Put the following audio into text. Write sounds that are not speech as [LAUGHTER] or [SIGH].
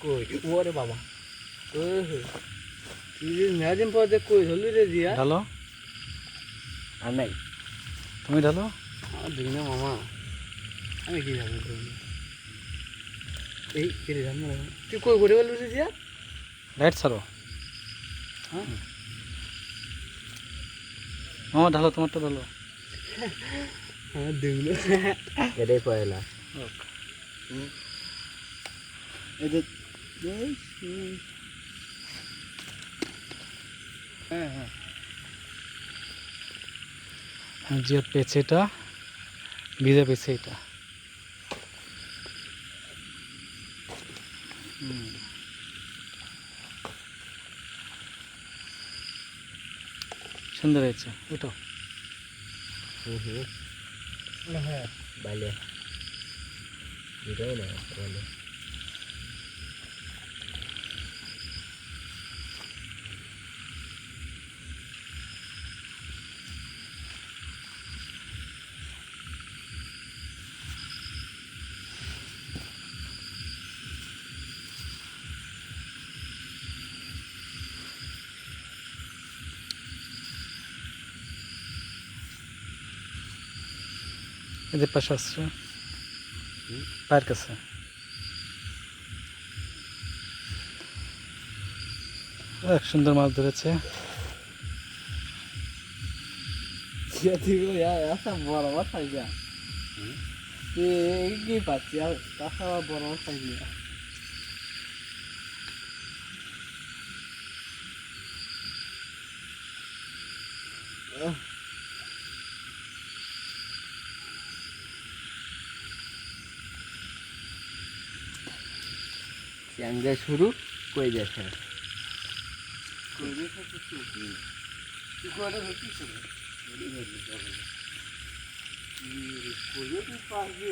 কই ওরে বাবা মেয়াদিন পর দেখ কই ধরলি রে দিয়া ঢালো। আর নাই তুমি ঢালো? দেখি না মামা। আমি কি জানি এই কেড়ে জানি তুই কই করে বলবি রে দিয়া লাইট ছাড়ো। হ্যাঁ? মামা ঢালো তোমারটা ঢালো। [LAUGHS] এটাই পয়লা এটা হ্যাঁ হ্যাঁ যে পেয়েছে এটা ভিজে পেয়েছে এটা হুম। সুন্দর হয়েছে ওটো হুম হুম হ্যাঁ বাইলে এটাই না Edhe pashasë Parkësë Bak shëndër malë dërët që Ja ya ya sa bora wa sa ya. Ti ki pat ya ta sa bora wa ya. Ah. কই শুরু কই দেখে। তুই পারবি।